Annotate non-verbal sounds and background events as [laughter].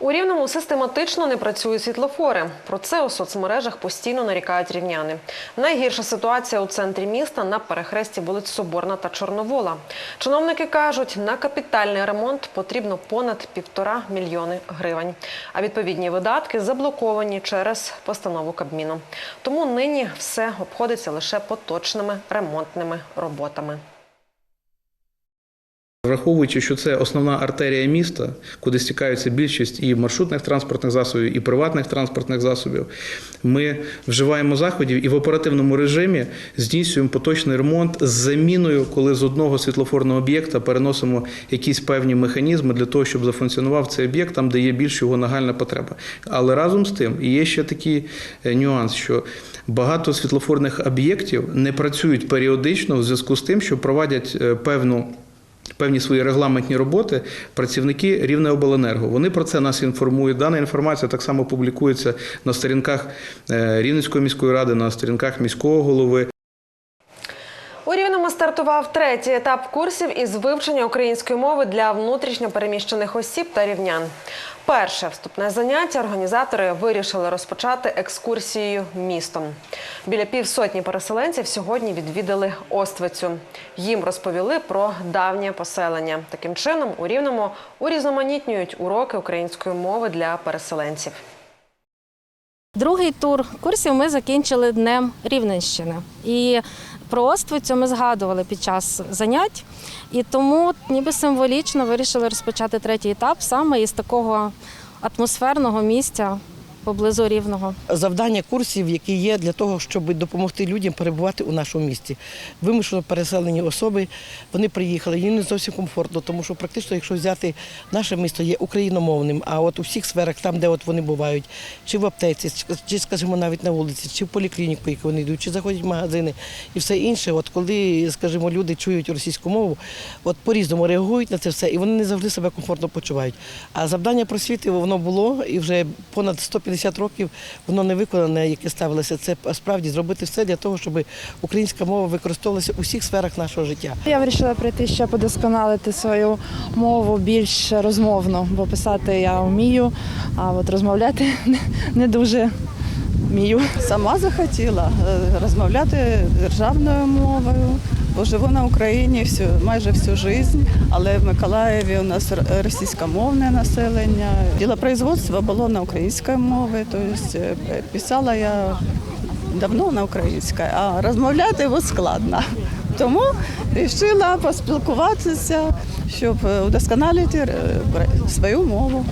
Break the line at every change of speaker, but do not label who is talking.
У Рівному систематично не працюють світлофори. Про це у соцмережах постійно нарікають рівняни. Найгірша ситуація у центрі міста на перехресті вулиць Соборна та Чорновола. Чиновники кажуть, на капітальний ремонт потрібно понад півтора мільйони гривень. А відповідні видатки заблоковані через постанову Кабміну. Тому нині все обходиться лише поточними ремонтними роботами.
Враховуючи, що це основна артерія міста, куди стікаються більшість і маршрутних транспортних засобів, і приватних транспортних засобів, ми вживаємо заходів і в оперативному режимі здійснюємо поточний ремонт з заміною, коли з одного світлофорного об'єкта переносимо якісь певні механізми для того, щоб зафункціонував цей об'єкт там, де є більш його нагальна потреба. Але разом з тим є ще такий е, нюанс, що багато світлофорних об'єктів не працюють періодично в зв'язку з тим, що проводять е, певну певні свої регламентні роботи працівники Рівнеобленерго. Вони про це нас інформують. Дана інформація так само публікується на сторінках е, Рівненської міської ради, на сторінках міського голови.
У Рівному стартував третій етап курсів із вивчення української мови для внутрішньо переміщених осіб та рівнян. Перше вступне заняття організатори вирішили розпочати екскурсією містом. Біля півсотні переселенців сьогодні відвідали Оствицю. Їм розповіли про давнє поселення. Таким чином, у Рівному урізноманітнюють уроки української мови для переселенців.
Другий тур курсів ми закінчили днем Рівненщини. І про Оствицю ми згадували під час занять. І тому ніби символічно вирішили розпочати третій етап саме із такого атмосферного місця поблизу Рівного.
завдання курсів, які є для того, щоб допомогти людям перебувати у нашому місті. Вимушено переселені особи, вони приїхали, їм не зовсім комфортно, тому що практично, якщо взяти наше місто, є україномовним, а от у всіх сферах, там, де от вони бувають, чи в аптеці, чи, скажімо, навіть на вулиці, чи в поліклініку, яку вони йдуть, чи заходять в магазини і все інше. От коли, скажімо, люди чують російську мову, от по-різному реагують на це все, і вони не завжди себе комфортно почувають. А завдання просвіти воно було і вже понад 150 років воно не виконане, яке ставилося. Це справді зробити все для того, щоб українська мова використовувалася у всіх сферах нашого життя.
Я вирішила прийти ще подосконалити свою мову більш розмовно, бо писати я вмію, а от розмовляти [laughs] не дуже вмію.
Сама захотіла е, розмовляти державною мовою, бо живу на Україні всю, майже всю життя, але в Миколаєві у нас російськомовне населення. Ділопроизводство було на українській мові, тобто е, писала я давно на українській, а розмовляти от складно. Тому вирішила поспілкуватися, щоб е, удосконалити свою мову.